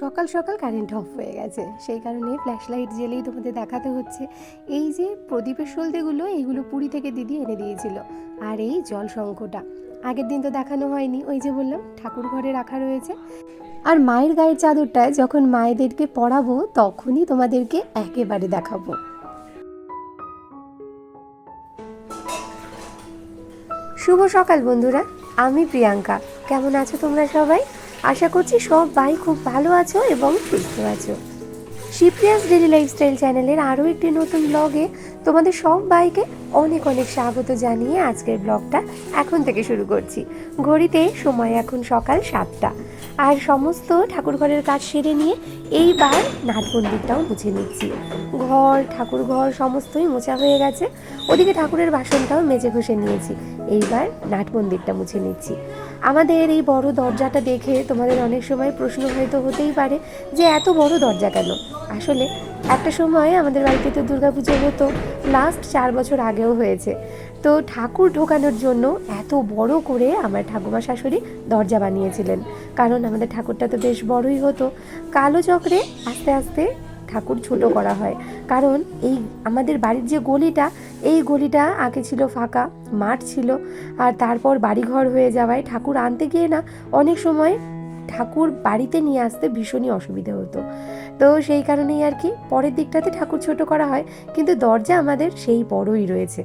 সকাল সকাল current of হয়ে গেছে। সেই কারণে ফ্ল্যাশ লাইট জ্বেলেই তোমাদের দেখাতে হচ্ছে। এই যে প্রদীপের সলতেগুলো এইগুলো পুরী থেকে দিদি এনে দিয়েছিল। আর এই জল শঙ্খটা আগের দিন তো দেখানো হয়নি, ওই যে বললাম, ঠাকুর ঘরে রাখা রয়েছে। আর মায়ের গায়ের চাদরটা যখন মায়েদেরকে পরাবো, তখনই তোমাদেরকে একেবারে দেখাবো। শুভ সকাল বন্ধুরা, আমি প্রিয়াঙ্কা। কেমন আছো তোমরা সবাই? আশা করছি সব ভাই খুব ভালো আছো এবং সুস্থ আছো। শিপ্রিয়াস ডেলি লাইফস্টাইল চ্যানেলের আরও একটি নতুন ব্লগে তোমাদের সব ভাইকে অনেক অনেক স্বাগত জানিয়ে আজকের ব্লগটা এখন থেকে শুরু করছি। ঘড়িতে সময় এখন সকাল সাতটা। আর সমস্ত ঠাকুরঘরের কাজ সেরে নিয়ে এইবার নাট মন্দিরটাও মুছে নিচ্ছি। ঘর, ঠাকুর ঘর সমস্তই মোছা হয়ে গেছে। ওদিকে ঠাকুরের বাসনটাও মেজে ঘষে নিয়েছি। এইবার নাট মন্দিরটা মুছে নিচ্ছি। আমাদের এই বড় দরজাটা দেখে তোমাদের অনেক সময় প্রশ্ন হয়তো হতেই পারে যে এত বড় দরজা কেন? আসলে একটা সময় আমাদের বাড়িতে তো দুর্গাপুজো হতো লাস্ট চার বছর আগেও হয়েছে। তো ঠাকুর ঢোকানোর জন্য এত বড় করে আমার ঠাকুমা শাশুড়ি দরজা বানিয়েছিলেন। কারণ আমাদের ঠাকুরটা তো বেশ বড়ই হতো। কালো চক্রে আস্তে আস্তে ঠাকুর ছোট করা হয়। কারণ এই আমাদের বাড়ির যে গলিটা, এই গলিটা আগে ছিল ফাঁকা, মাঠ ছিল। আর তারপর বাড়িঘর হয়ে যাওয়ায় ঠাকুর আনতে গিয়ে না, অনেক সময় ঠাকুর বাড়িতে নিয়ে আসতে ভীষণই অসুবিধা হতো। তো সেই কারণেই আর কি পরের দিকটাতে ঠাকুর ছোট করা হয়, কিন্তু দরজা আমাদের সেই বড়ই রয়েছে।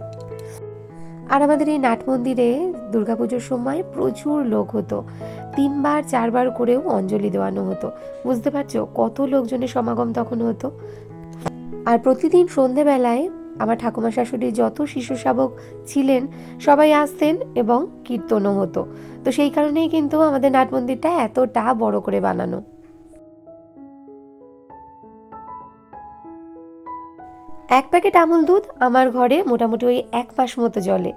আর আমাদের এই নাট মন্দিরে দুর্গাপুজোর সময় প্রচুর লোক হতো। তিনবার, চারবার করেও অঞ্জলি দেওয়ানো হতো। বুঝতে পারছ? কত লোকজনের সমাগম তখন হতো। আর প্রতিদিন সন্ধেবেলায় আমার ঠাকুমা শাশুড়ি যত শিশু শাবক ছিলেন, সবাই আসতেন এবং কীর্তনও হতো। তো সেই কারণেই কিন্তু আমাদের নাট মন্দিরটা এতটা বড় করে বানানো। এক প্যাকেট আমুল দুধ আমার ঘরে মোটামুটি ওই এক মাস মতো জলে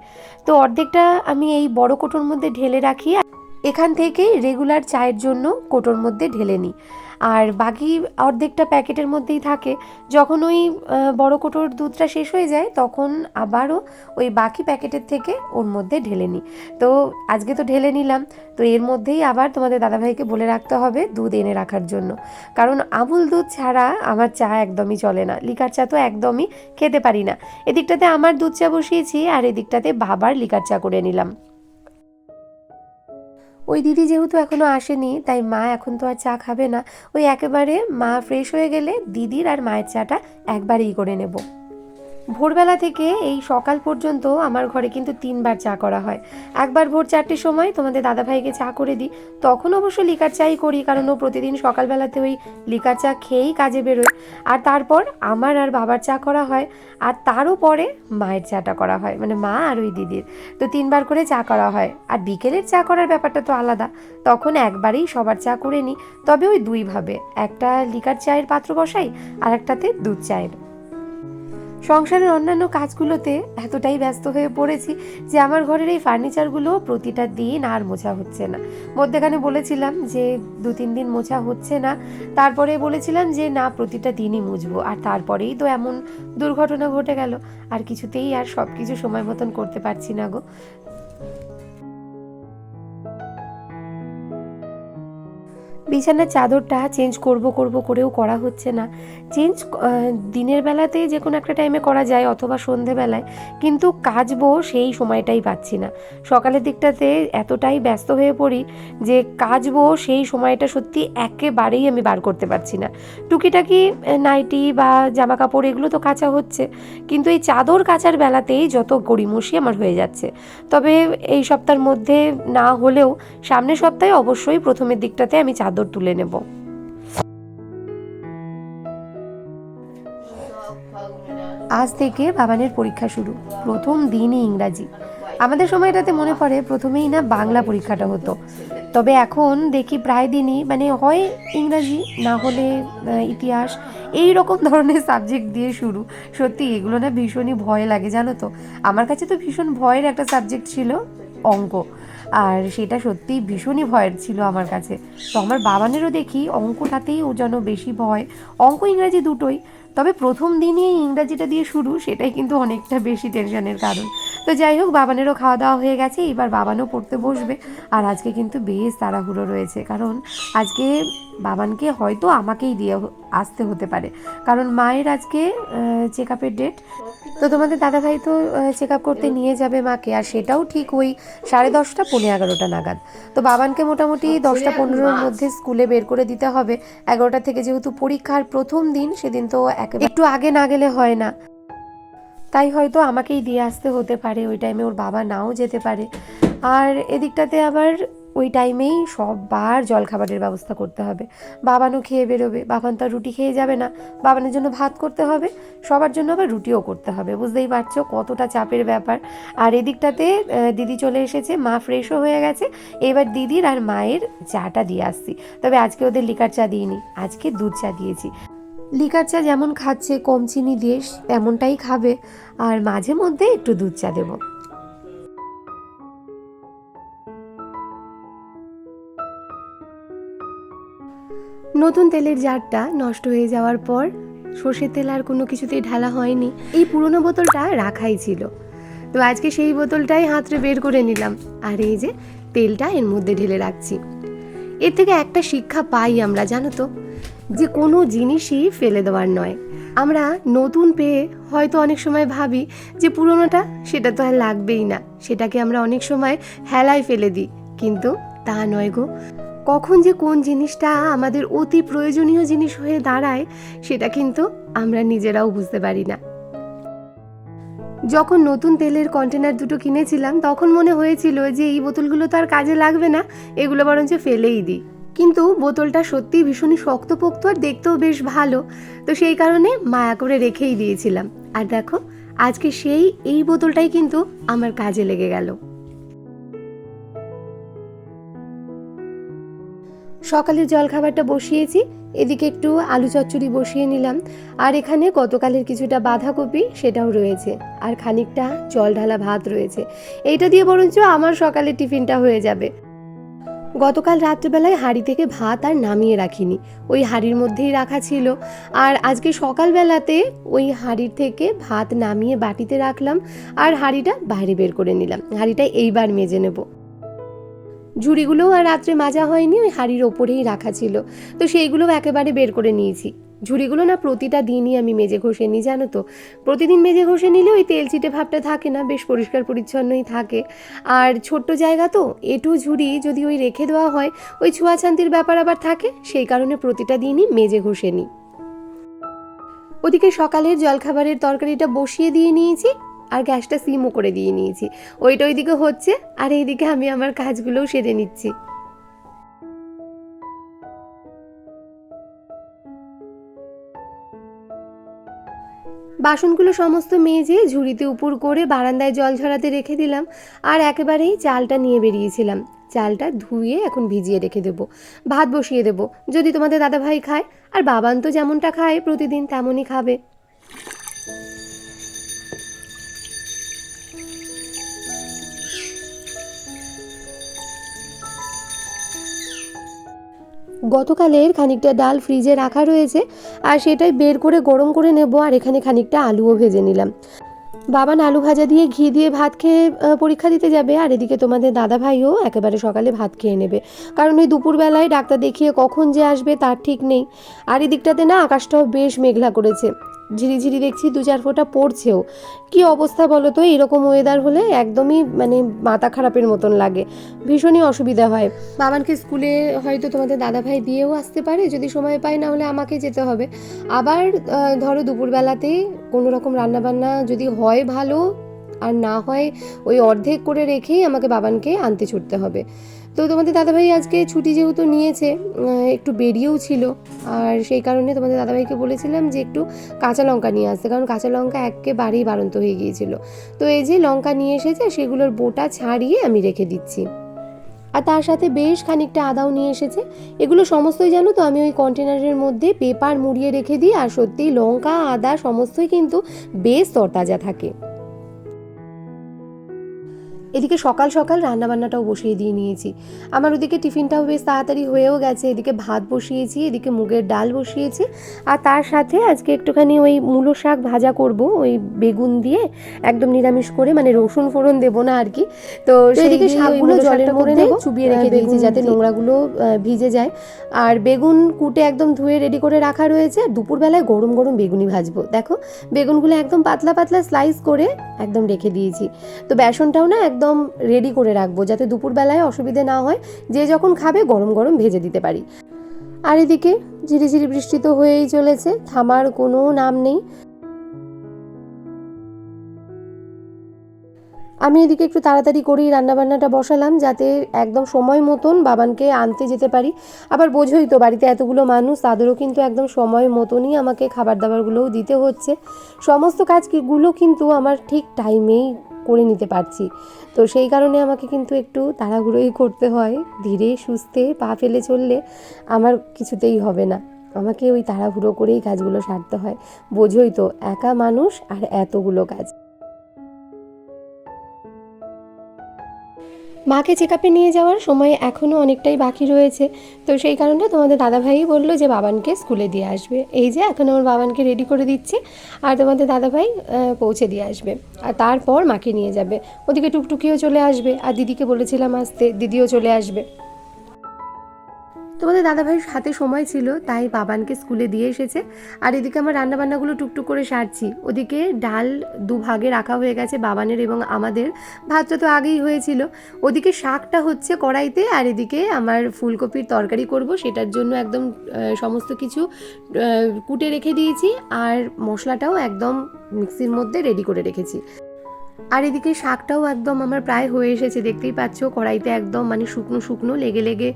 তো অর্ধেকটা আমি এই বড় কোটোর মধ্যে ঢেলে রাখি এখান থেকেই রেগুলার চায়ের জন্য কোটোর মধ্যে ঢেলে নিই। আর বাকি অর্ধেকটা প্যাকেটের মধ্যেই থাকে। যখন ওই বড় কোটোর দুধটা শেষ হয়ে যায়, তখন আবারও ওই বাকি প্যাকেটের থেকে ওর মধ্যে ঢেলে নিই। তো আজকে তো ঢেলে নিলাম। তো এর মধ্যেই আবার তোমাদের দাদাভাইকে বলে রাখতে হবে দুধ এনে রাখার জন্য। কারণ আমুল দুধ ছাড়া আমার চা একদমই চলে না। লিকার চা তো একদমই খেতে পারি না। এদিকটাতে আমার দুধ চা বসিয়েছি, আর এদিকটাতে বাবার লিকার চা করে নিলাম। ওই দিদি যেহেতু এখনও আসেনি, তাই মা এখন তো আর চা খাবে না, ওই একেবারে মা ফ্রেশ হয়ে গেলে দিদির আর মায়ের চাটা একবারেই করে নেব। ভোরবেলা থেকে এই সকাল পর্যন্ত আমার ঘরে কিন্তু তিনবার চা করা হয়। একবার ভোর চারটের সময় তোমাদের দাদাভাইকে চা করে দিই। তখন অবশ্য লিকার চাই করি, কারণ ও প্রতিদিন সকালবেলাতে ওই লিকার চা খেয়েই কাজে বেরোয়। আর তারপর আমার আর বাবার চা করা হয়, আর তারও পরে মায়ের চাটা করা হয় মানে মা আর ওই দিদির। তো তিনবার করে চা করা হয়। আর বিকেলের চা করার ব্যাপারটা তো আলাদা। তখন একবারেই সবার চা করে নিই। তবে ওই দুইভাবে একটা লিকার চায়ের পাত্র বসাই, আর একটাতে দুধ চায়ের সংসারের অন্যান্য কাজগুলোতে এতটাই ব্যস্ত হয়ে পড়েছি যে আমার ঘরের এই ফার্নিচারগুলো প্রতিটা দিন আর মোছা হচ্ছে না। মধ্যেখানে বলেছিলাম যে দু তিন দিন মোছা হচ্ছে না। তারপরে বলেছিলাম যে না, প্রতিটা দিনই মুছবো। আর তারপরেই তো এমন দুর্ঘটনা ঘটে গেল। আর কিছুতেই আর সব কিছু সময় মতন করতে পারছি না গো। বিছানার চাদরটা চেঞ্জ করব করব করেও করা হচ্ছে না। চেঞ্জ দিনের বেলাতে যে কোনো একটা টাইমে করা যায় অথবা সন্ধেবেলায়, কিন্তু কাচবো সেই সময়টাই পাচ্ছি না। সকালের দিকটাতে এতটাই ব্যস্ত হয়ে পড়ি যে কাচবো সেই সময়টা সত্যি একেবারেই আমি বার করতে পারছি না। টুকিটাকি নাইটি বা জামা কাপড় এগুলো তো কাচা হচ্ছে, কিন্তু এই চাদর কাচার বেলাতেই যত গড়িমসি আমার হয়ে যাচ্ছে। তবে এই সপ্তাহের মধ্যে না হলেও সামনের সপ্তাহে অবশ্যই প্রথমের দিকটাতে আমি চাদর তুলে নেব। আজ থেকে বাবানের পরীক্ষা শুরু, প্রথম দিনই ইংরাজি। আমাদের সময়টাতে মনে পড়ে প্রথমেই না বাংলা পরীক্ষাটা হতো। তবে এখন দেখি প্রায় দিনই মানে হয় ইংরাজি, না হলে ইতিহাস, এই রকম ধরনের সাবজেক্ট দিয়ে শুরু। সত্যি এগুলো না ভীষণই ভয় লাগে, জানো তো? আমার কাছে তো ভীষণ ভয়ের একটা সাবজেক্ট ছিল অঙ্ক। আর সেটা সত্যিই ভীষণই ভয়ের ছিল আমার কাছে। তো আমার বাবানেরও দেখি অঙ্কটাতেই ও যেন বেশি ভয়। অঙ্ক ইংরাজি দুটোই, তবে প্রথম দিনই ইংরাজিটা দিয়ে শুরু, সেটাই কিন্তু অনেকটা বেশি টেনশনের কারণ। তো যাই হোক, বাবানেরও খাওয়া দাওয়া হয়ে গেছে, এবার বাবানও পড়তে বসবে। আর আজকে কিন্তু বেশ তাড়াহুড়ো রয়েছে, কারণ আজকে বাবানকে হয়তো আমাকেই দিয়ে আসতে হতে পারে। কারণ মায়ের আজকে চেক আপের ডেট তো তোমাদের দাদাভাই তো চেক আপ করতে নিয়ে যাবে মাকে আর সেটাও ঠিক ওই সাড়ে দশটা পনেরো এগারোটা নাগাদ। তো বাবানকে মোটামুটি দশটা পনেরোর মধ্যে স্কুলে বের করে দিতে হবে। এগারোটা থেকে যেহেতু পরীক্ষার প্রথম দিন সেদিন তো একটু আগে না গেলে হয় না। তাই হয়তো আমাকেই দিয়ে আসতে হতে পারে ওই টাইমে ওর বাবা নাও যেতে পারে। আর এদিকটাতে আবার ওই টাইমেই সববার জলখাবারের ব্যবস্থা করতে হবে। বাবানও খেয়ে বেরোবে, বাবান তো রুটি খেয়ে যাবে না। বাবানের জন্য ভাত করতে হবে, সবার জন্য আবার রুটিও করতে হবে। বুঝতেই পারছ কতটা চাপের ব্যাপার। আর এদিকটাতে দিদি চলে এসেছে, মা ফ্রেশও হয়ে গেছে। এবার দিদির আর মায়ের চাটা দিয়ে আসছি। তবে আজকে ওদের লিকার চা দিইনি, আজকে দুধ চা দিয়েছি। লিকার চা যেমন খাচ্ছে, কম চিনি দিয়ে, তেমনটাই খাবে। আর মাঝে মধ্যে একটু দুধ চা দেবো। নতুন তেলের জারটা নষ্ট হয়ে যাওয়ার পর সর্ষের তেল আর কোনো কিছুতেই ঢালা হয়নি। এই পুরনো বোতলটা রাখাই ছিল। তো আজকে সেই বোতলটাই হাতরে বের করে নিলাম। আর এই যে তেলটা এর মধ্যে ঢেলে রাখছি। এর থেকে একটা শিক্ষা পাই আমরা, জানো তো? যে কোনো জিনিসই ফেলে দেওয়ার নয়। আমরা নতুন পেয়ে হয়তো অনেক সময় ভাবি যে পুরনোটা সেটা তো আর লাগবেই না। সেটাকে আমরা অনেক সময় হেলায় ফেলে দিই। কিন্তু তা নয় গো। কখন যে কোন জিনিসটা আমাদের অতি প্রয়োজনীয় জিনিস হয়ে দাঁড়ায়, সেটা কিন্তু আমরা নিজেরাও বুঝতে পারি না। যখন নতুন তেলের কন্টেনার দুটো কিনেছিলাম, তখন মনে হয়েছিল যে এই বোতলগুলো তো আর কাজে লাগবে না, এগুলো বরঞ্চ ফেলেই দিই। কিন্তু বোতলটা সত্যিই ভীষণই শক্তপোক্ত আর দেখতেও বেশ ভালো, তো সেই কারণে মায়া করে রেখেই দিয়েছিলাম। আর দেখো, আজকে সেই, এই বোতলটাই কিন্তু আমার কাজে লেগে গেল। সকালের জলখাবারটা বসিয়েছি, এদিকে একটু আলু চচ্চড়ি বসিয়ে নিলাম। আর এখানে গতকালের কিছুটা বাঁধাকপি সেটাও রয়েছে, আর খানিকটা জল ঢালা ভাত রয়েছে। এইটা দিয়ে বরঞ্চ আমার সকালের টিফিনটা হয়ে যাবে। গতকাল রাত্রেবেলায় হাঁড়ি থেকে ভাত আর নামিয়ে রাখিনি, ওই হাঁড়ির মধ্যেই রাখা ছিল। আর আজকে সকালবেলাতে ওই হাঁড়ির থেকে ভাত নামিয়ে বাটিতে রাখলাম, আর হাঁড়িটা বাইরে বের করে নিলাম। হাঁড়িটা এইবার মেজে নেব। ঝুড়িগুলোও আর রাত্রে মাজা হয়নি, ওই হাঁড়ির ওপরেই রাখা ছিল। তো সেইগুলোও একেবারে বের করে নিয়েছি। ঝুড়িগুলো না প্রতিটা দিনই আমি মেজে ঘষে নিই, জানো তো? প্রতিদিন মেজে ঘষে নিলে ওই তেল চিটে ভাবটা থাকে না, বেশ পরিষ্কার পরিচ্ছন্নই থাকে। আর ছোট্ট জায়গা তো, এটু ঝুড়ি যদি ওই রেখে দেওয়া হয়, ওই ছোঁয়াছান্তির ব্যাপার আবার থাকে, সেই কারণে প্রতিটা দিনই মেজে ঘষে নিই। ওদিকে সকালের জলখাবারের তরকারিটা বসিয়ে দিয়ে নিয়েছি আর গ্যাসটা সিমও করে দিয়ে নিয়েছি। ওইটা ওইদিকে হচ্ছে, আর এইদিকে আমি আমার কাজগুলোও সেরে নিচ্ছি। বাসনগুলো সমস্ত মেজে ঝুড়িতে উপর করে বারান্দায় জল ঝরাতে রেখে দিলাম, আর একেবারেই চালটা নিয়ে বেরিয়েছিলাম। চালটা ধুয়ে এখন ভিজিয়ে রেখে দেবো। ভাত বসিয়ে দেবো, যদি তোমাদের দাদা ভাই খায়, আর বাবান তো যেমনটা খায়, প্রতিদিন তেমনই খাবে। গতকালের খানিকটা ডাল ফ্রিজে রাখা রয়েছে আর সেটাই বের করে গরম করে নেব আর এখানে খানিকটা আলুও ভেজে নিলাম। বাবান আলু ভাজা দিয়ে ঘি দিয়ে ভাত খেয়ে পরীক্ষা দিতে যাবে আর এদিকে তোমাদের দাদা ভাইও একেবারে সকালে ভাত খেয়ে নেবে। কারণ ওই দুপুরবেলায় ডাক্তার দেখিয়ে কখন যে আসবে তার ঠিক নেই। আর এদিকটাতে না আকাশটাও বেশ মেঘলা করেছে। ঝিরিঝিরি দেখছি দু চার ফোঁটা পড়ছেও। কি অবস্থা বলো তো? এরকম ওয়েদার হলে একদমই মানে মাথা খারাপের মতন লাগে। ভীষণই অসুবিধা হয়। বাবানকে স্কুলে হয়তো তোমাদের দাদাভাই দিয়েও আসতে পারে, যদি সময় পায় না হলে আমাকে যেতে হবে। আবার ধরো দুপুরবেলাতে কোনো রকম রান্নাবান্না যদি হয় ভালো, আর না হয় ওই অর্ধেক করে রেখেই আমাকে বাবানকে আনতে ছুটতে হবে। তো তোমাদের দাদাভাই আজকে ছুটি যেহেতু নিয়েছে একটু বেরিয়েও ছিল। আর সেই কারণে তোমাদের দাদাভাইকে বলেছিলাম যে একটু কাঁচা লঙ্কা নিয়ে আসতে, কারণ কাঁচা লঙ্কা একেবারেই বাড়ন্ত হয়ে গিয়েছিল। তো এই যে লঙ্কা নিয়ে এসেছে, সেগুলোর বোটা ছাড়িয়ে আমি রেখে দিচ্ছি। আর তার সাথে বেশ খানিকটা আদাও নিয়ে এসেছে। এগুলো সমস্তই জানো তো, আমি ওই কন্টেনারের মধ্যে পেপার মুড়িয়ে রেখে দিই, আর সত্যি লঙ্কা, আদা, সমস্তই কিন্তু বেশ তরতাজা থাকে। এদিকে সকাল সকাল রান্নাবান্নাটাও বসিয়ে দিয়ে নিয়েছি। আমার ওদিকে টিফিনটাও বেশ তাড়াতাড়ি হয়েও গেছে। এদিকে ভাত বসিয়েছি এদিকে মুগের ডাল বসিয়েছি। আর তার সাথে আজকে একটুখানি ওই মূলো শাক ভাজা করব ওই বেগুন দিয়ে একদম নিরামিষ করে মানে রসুন ফোড়ন দেবো না আর কি। তো সেদিকে শাকগুলো জলের মধ্যে চুবিয়ে রেখে দিয়েছি যাতে নোংরাগুলো ভিজে যায়। আর বেগুন কুটে একদম ধুয়ে রেডি করে রাখা রয়েছে। দুপুরবেলায় গরম গরম বেগুনি ভাজবো। দেখো বেগুনগুলো একদম পাতলা পাতলা স্লাইস করে একদম রেখে দিয়েছি। তো বেসনটাও না একদম রেডি করে রাখব যাতে দুপুরবেলায় অসুবিধে না হয়, যে যখন খাবে গরম গরম ভেজে দিতে পারি। আর এদিকে ঝিরিঝিরি বৃষ্টি তো হয়েই চলেছে, থামার কোনো নাম নেই। আমি এদিকে একটু তাড়াতাড়ি করেই রান্নাবান্নাটা বসালাম, যাতে একদম সময় মতন বাবানকে আনতে যেতে পারি। আবার বোঝোই তো, বাড়িতে এতগুলো মানুষ, তাদেরও কিন্তু একদম সময় মতনই আমাকে খাবার দাবারগুলোও দিতে হচ্ছে। সমস্ত কাজগুলো কিন্তু আমার ঠিক টাইমেই করে নিতে পারছি। তো সেই কারণে আমাকে কিন্তু একটু তাড়াহুড়োই করতে হয়। ধীরে, সুস্থে পা ফেলে চললে আমার কিছুতেই হবে না। আমাকে ওই তাড়াহুড়ো করেই কাজগুলো সারতে হয়। বোঝোই তো, একা মানুষ আর এতগুলো কাজ। মাকে চেক আপে নিয়ে যাওয়ার সময় এখনও অনেকটাই বাকি রয়েছে। তো সেই কারণে তোমাদের দাদাভাই বলল যে বাবানকে স্কুলে দিয়ে আসবে। এই যে এখন আমার বাবানকে রেডি করে দিচ্ছি আর তোমাদের দাদাভাই পৌঁছে দিয়ে আসবে। আর তারপর মাকে নিয়ে যাবে। ওদিকে টুকটুকিও চলে আসবে। আর দিদিকে বলেছিলাম আসতে, দিদিও চলে আসবে। তোমাদের দাদাভাইয়ের হাতে সময় ছিল, তাই বাবানকে স্কুলে দিয়ে এসেছে। আর এদিকে আমার রান্নাবান্নাগুলো টুকটুক করে সারছি। ওদিকে ডাল দুভাগে রাখা হয়ে গেছে বাবানের এবং আমাদের। ভাতটা তো আগেই হয়েছিল। ওদিকে শাকটা হচ্ছে কড়াইতে, আর এদিকে আমার ফুলকপির তরকারি করব। সেটার জন্য একদম সমস্ত কিছু কুটে রেখে দিয়েছি। আর মশলাটাও একদম মিক্সির মধ্যে রেডি করে রেখেছি। আর এদিকে শাকটাও একদম আমার প্রায় হয়ে এসেছে, দেখতেই পাচ্ছ, কড়াইতে একদম মানে শুকনো শুকনো লেগে লেগে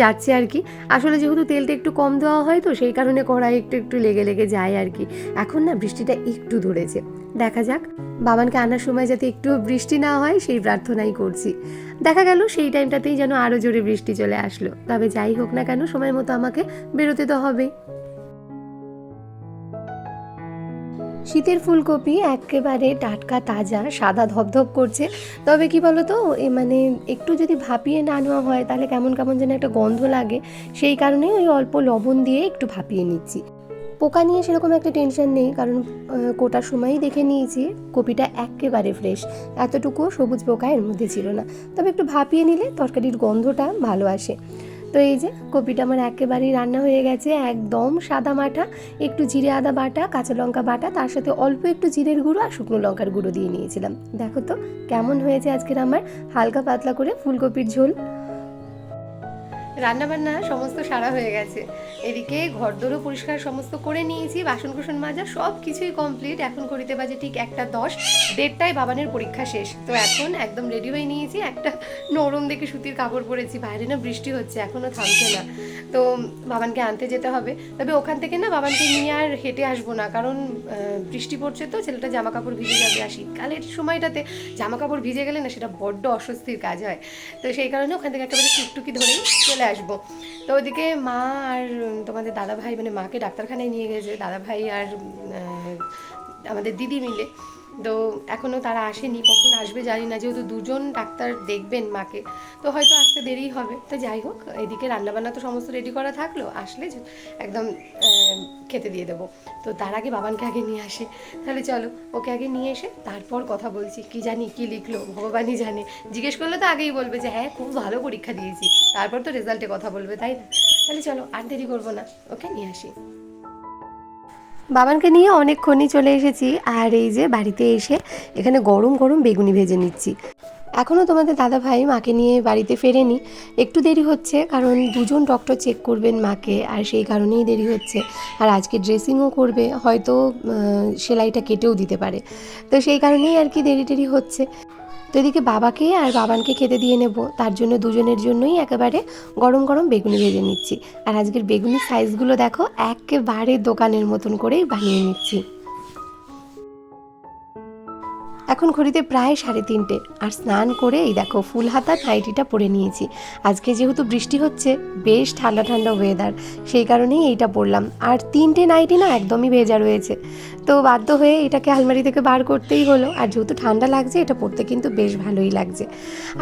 যাচ্ছে আর কি। আসলে যেহেতু তেলটা একটু কম দেওয়া হয় তো সেই কারণে কড়াই একটু একটু লেগে লেগে যায় আর কি। এখন না বৃষ্টিটা একটু ধরেছে। দেখা যাক, বাবানকে আনার সময় যাতে একটু বৃষ্টি না হয় সেই প্রার্থনাই করছি। দেখা গেল সেই টাইমটাতেই যেন আরও জোরে বৃষ্টি চলে আসলো। তবে যাই হোক না কেন, সময় মতো আমাকে বেরোতে তো হবেই। শীতের ফুলকপি একেবারে টাটকা, তাজা, সাদা ধপধপ করছে। তবে কি বলো তো এ মানে একটু যদি ভাপিয়ে না নেওয়া হয়, তাহলে কেমন কেমন যেন একটা গন্ধ লাগে। সেই কারণে ওই অল্প লবণ দিয়ে একটু ভাপিয়ে নিচ্ছি। পোকা নিয়ে সেরকম একটা টেনশন নেই, কারণ কোটার সময়ই দেখে নিয়েছি কপিটা একেবারে ফ্রেশ এতটুকুও সবুজ পোকা এর মধ্যে ছিল না। তবে একটু ভাপিয়ে নিলে তরকারির গন্ধটা ভালো আসে। তো এই যে কপিটা আমার একেবারেই রান্না হয়ে গেছে, একদম সাদা মাঠা, একটু জিরে আদা বাটা, কাঁচা লঙ্কা বাটা, তার সাথে অল্প একটু জিরের গুঁড়ো আর শুকনো লঙ্কার গুঁড়ো দিয়ে নিয়েছিলাম। দেখো তো কেমন হয়েছে আজকের আমার হালকা পাতলা করে ফুলকপির ঝোল। রান্নাবান্না সমস্ত সারা হয়ে গেছে। এদিকে ঘরদোরও পরিষ্কার সমস্ত করে নিয়েছি বাসন কুসন মাজা সব কিছুই কমপ্লিট এখন করিতে বাজে ঠিক একটা দশ, দেড়টায় বাবানের পরীক্ষা শেষ। তো এখন একদম রেডি হয়ে নিয়েছি, একটা নরম দেখে সুতির কাপড় পরেছি। বাইরে না বৃষ্টি হচ্ছে এখনও থামছে না। তো বাবানকে আনতে যেতে হবে। তবে ওখান থেকে না বাবানকে নিয়ে আর হেঁটে আসব না, কারণ বৃষ্টি পড়ছে তো, ছেলেটা জামা কাপড় ভিজে যাবে। আর শীতকালের সময়টাতে জামা কাপড় ভিজে গেলে না সেটা বড্ড অস্বস্তির কাজ হয়। তো সেই কারণে ওখান থেকে একেবারে টুকটুকি ধরেই চলে আসব। তো ওদিকে মা আর তোমাদের দাদাভাই মানে মাকে ডাক্তারখানায় নিয়ে গেছে। দাদাভাই আর আমাদের দিদি মিলে। তো এখনও তারা আসেনি, কখন আসবে জানি না, যেহেতু দুজন ডাক্তার দেখবেন মাকে, তো হয়তো আসতে দেরি হবে। তো যাই হোক, এদিকে রান্নাবান্না তো সমস্ত রেডি করা থাকল, আসলে একদম খেতে দিয়ে দেবো। তো তার আগে বাবানকে আগে নিয়ে আসি। তাহলে চলো, ওকে আগে নিয়ে এসে তারপর কথা বলছি, কি জানি, কি লিখলো, ভগবানই জানে। জিজ্ঞেস করলে তো আগেই বলবে যে হ্যাঁ খুব ভালো পরীক্ষা দিয়েছি, তারপর তো রেজাল্টে কথা বলবে, তাই না? তাহলে চলো, আর দেরি করব না, ওকে নিয়ে আসি। বাবানকে নিয়ে অনেকক্ষণই চলে এসেছি, আর এই যে বাড়িতে এসে এখানে গরম গরম বেগুনি ভেজে নিচ্ছি। এখনও তোমাদের দাদা ভাই মাকে নিয়ে বাড়িতে ফেরেনি। একটু দেরি হচ্ছে, কারণ দুজন ডক্টর চেক করবেন মাকে, আর সেই কারণেই দেরি হচ্ছে। আর আজকে ড্রেসিংও করবে, হয়তো সেলাইটা কেটেও দিতে পারে। তো সেই কারণেই আর কি দেরি টেরি হচ্ছে। তো এদিকে বাবাকে আর বাবানকে খেতে দিয়ে নেব। তার জন্য দুজনের জন্যই একেবারে গরম গরম বেগুনি ভেজে নিচ্ছি। আর আজকের বেগুনি সাইজগুলো দেখো, একেবারে দোকানের মতন করেই বানিয়ে নিচ্ছি। এখন ঘড়িতে প্রায় সাড়ে তিনটে। আর স্নান করে এই দেখো ফুল হাতা নাইটিটা পরে নিয়েছি। আজকে যেহেতু বৃষ্টি হচ্ছে বেশ ঠান্ডা ঠান্ডা ওয়েদার সেই কারণেই এইটা পরলাম। আর তিনটে নাইটি না একদমই ভেজা রয়েছে। তো বাধ্য হয়ে এটাকে আলমারি থেকে বার করতেই হলো। আর যেহেতু ঠান্ডা লাগছে এটা পরতে কিন্তু বেশ ভালোই লাগছে।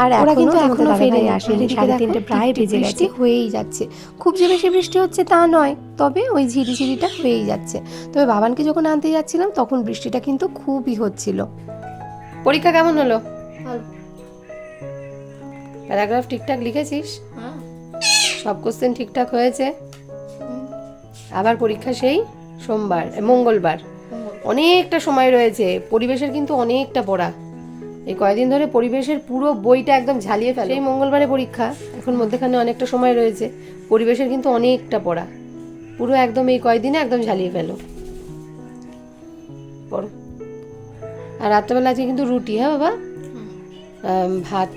আর ওরা কিন্তু এখনও ফেরে আসেনি। সাড়ে তিনটে প্রায় বেজে গেছে। হয়েই যাচ্ছে। খুব যে বেশি বৃষ্টি হচ্ছে তা নয় তবে ওই ঝিরিঝিরিটা হয়েই যাচ্ছে। তবে বাবানকে যখন আনতে যাচ্ছিলাম তখন বৃষ্টিটা কিন্তু খুবই হচ্ছিল। পরীক্ষা কেমন হলো? প্যারাগ্রাফ ঠিকঠাক লিখেছিস? হ্যাঁ। সব কোশ্চেন ঠিকঠাক হয়েছে? আবার পরীক্ষা সেই সোমবার মঙ্গলবার। অনেকটা সময় রয়েছে পরিবেশের কিন্তু অনেকটা পড়া। এই কয়দিন ধরে পরিবেশের পুরো বইটা একদম ঝালিয়ে ফেলে। এই মঙ্গলবারে পরীক্ষা এখন মধ্যেখানে অনেকটা সময় রয়েছে পরিবেশের কিন্তু অনেকটা পড়া। পুরো একদম এই কয়দিনে একদম ঝালিয়ে ফেলো। পড়ো আর রাত্রেবেলা আজকে কিন্তু রুটি হ্যাঁ বাবা? ভাত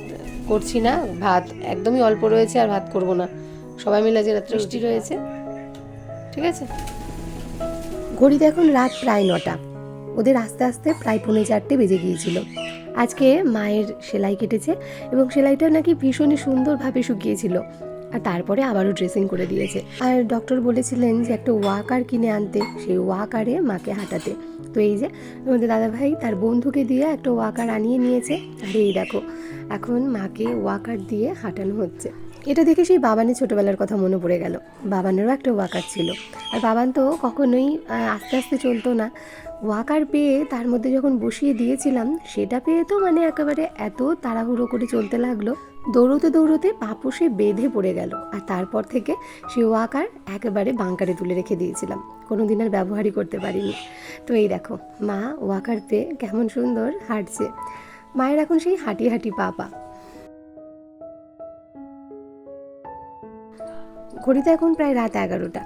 করছি না ভাত একদমই অল্প রয়েছে আর ভাত করব না। সবাই মিলে আজকে রাত্রে বৃষ্টি রয়েছে। ঠিক আছে? ঘড়িতে এখন রাত প্রায় নটা। ওদের আস্তে আস্তে প্রায় পৌনে চারটে বেজে গিয়েছিল। আজকে মায়ের সেলাই কেটেছে এবং সেলাইটা নাকি ভীষণই সুন্দরভাবে শুকিয়েছিল। আর তারপরে আবারও ড্রেসিং করে দিয়েছে। আর ডক্টর বলেছিলেন যে একটা ওয়াকার কিনে আনতে, সেই ওয়াকারে মাকে হাঁটাতে। তো এই যে আমাদের দাদাভাই তার বন্ধুকে দিয়ে একটা ওয়াকার আনিয়ে নিয়েছে। আর এই দেখো, এখন মাকে ওয়াকার দিয়ে হাঁটানো হচ্ছে। এটা দেখে সেই বাবানের ছোটবেলার কথা মনে পড়ে গেল। বাবানেরও একটা ওয়াকার ছিল। আর বাবান তো কখনোই আস্তে আস্তে চলতো না। ওয়াকার পেয়ে তার মধ্যে যখন বসিয়ে দিয়েছিলাম, সেটা পেয়ে তো মানে একেবারে এত তাড়াহুড়ো করে চলতে লাগল। দৌড়তে দৌড়তে পাপসে বেঁধে পড়ে গেল আর তারপর থেকে সেই ওয়াকার একেবারে বাঙ্কারে তুলে রেখে দিয়েছিলাম। কোনো দিন আর ব্যবহারই করতে পারিনি। তো এই দেখো, মা ওয়াকার পেয়ে কেমন সুন্দর হাঁটছে। মায়ের এখন সেই হাঁটি হাঁটি পাপা ঘড়িতে এখন প্রায় রাত এগারোটা।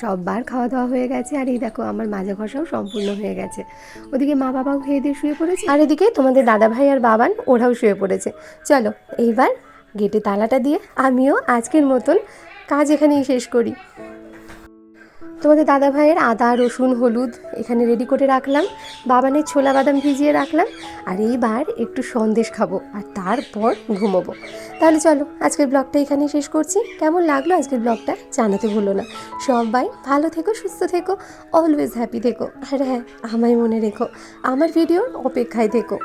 সববার খাওয়া দাওয়া হয়ে গেছে। আর এই দেখো, আমার মাজা ঘষাও সম্পূর্ণ হয়ে গেছে। ওদিকে মা বাবাও খেয়ে দিয়ে শুয়ে পড়েছে। আর এদিকে তোমাদের দাদা ভাই আর বাবান, ওরাও শুয়ে পড়েছে। চলো, এইবার গেটে তালাটা দিয়ে আমিও আজকের মতন কাজ এখানেই শেষ করি। তোমাদের দাদা ভাইয়ের আদা, রসুন, হলুদ এখানে রেডি করে রাখলাম। বাবানের ছোলা বাদাম ভিজিয়ে রাখলাম। আর এইবার একটু সন্দেশ খাব আর তারপর ঘুমোবো। তাহলে চলো, আজকের ব্লগটা এখানেই শেষ করছি। কেমন লাগল আজকের ব্লগটা জানাতে ভুলো না। সবাই ভালো থেকো, সুস্থ থেকো অলওয়েজ হ্যাপি থেকো। আর হ্যাঁ আমায় মনে রেখো, আমার ভিডিওর অপেক্ষায় থেকো।